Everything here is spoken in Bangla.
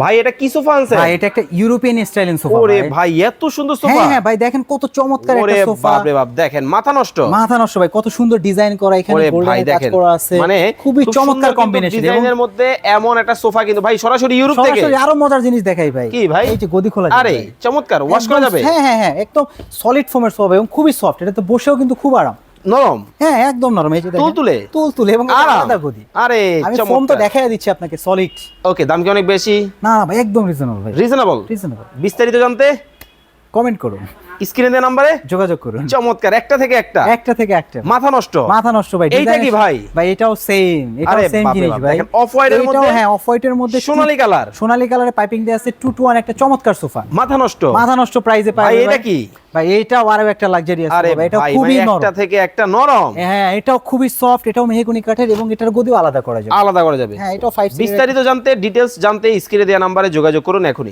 ভাই এটা কি সোফা আনছে ভাই এটা একটা ইউরোপিয়ান স্টাইলিং সোফা ওরে ভাই। এত সুন্দর সোফা। হ্যাঁ হ্যাঁ ভাই দেখেন কত চমৎকার একটা সোফা। বাপ রে বাপ দেখেন মাথা নষ্ট। মাথা নষ্ট ভাই কত সুন্দর ডিজাইন করা এখানে গোল্ডেন কাজ করা আছে। মানে খুবই চমৎকার কম্বিনেশন ডিজাইনের মধ্যে এমন একটা সোফা কিন্তু ভাই সরাসরি ইউরোপ থেকে। সরাসরি আরও মজার জিনিস দেখাই ভাই। কি ভাই? এই যে গদি খোলা আরে চমৎকার ওয়াশ করা যাবে? হ্যাঁ হ্যাঁ হ্যাঁ একদম সলিড ফোমের সোফা এবং খুবই সফট এটা তো বসেও কিন্তু খুব আরাম। নরম? হ্যাঁ একদম নরম। এই যে। তুলতুলে? তুলতুলে এবং আলাদা গদি। আরে আমি ফোন তো দেখাই দিচ্ছি আপনাকে সলিড ওকে দাম কি অনেক বেশি? না না ভাই একদম রিজনেবল ভাই। রিজনেবল রিজনেবল বিস্তারিত জানতে? কমেন্ট করুন। স্ক্রিনে দেওয়া নাম্বারে যোগাযোগ করুন। চমৎকার একটা থেকে একটা। একটা থেকে একটা। মাথা নষ্ট। মাথা নষ্ট ভাই এইটা কি ভাই? ভাই এটাও সেম এটাও সেম জিনিস ভাই। দেখেন off-white এর মধ্যে হ্যাঁ অফ হোয়াইটের মধ্যে সোনালী কালার সোনালী কালারে পাইপিং দেওয়া আছে টু টু ওয়ান একটা চমৎকার সোফা। মাথা নষ্ট। মাথা নষ্ট প্রাইজে পাই ভাই এটা কি? ভাই এইটাও আরও একটা লাক্সারিয়াস আরে ভাই এটা খুবই নরম একটা থেকে একটা নরম। হ্যাঁ এটাও খুবই সফট এটাও মেহগুনি কাঠের এবং এটার গদিও আলাদা করা যাবে। আলাদা করা যাবে। হ্যাঁ এটাও ফাইভ বিস্তারিত জানতে ডিটেলস জানতে স্ক্রিনে দেওয়া নাম্বারে যোগাযোগ করুন এখনই।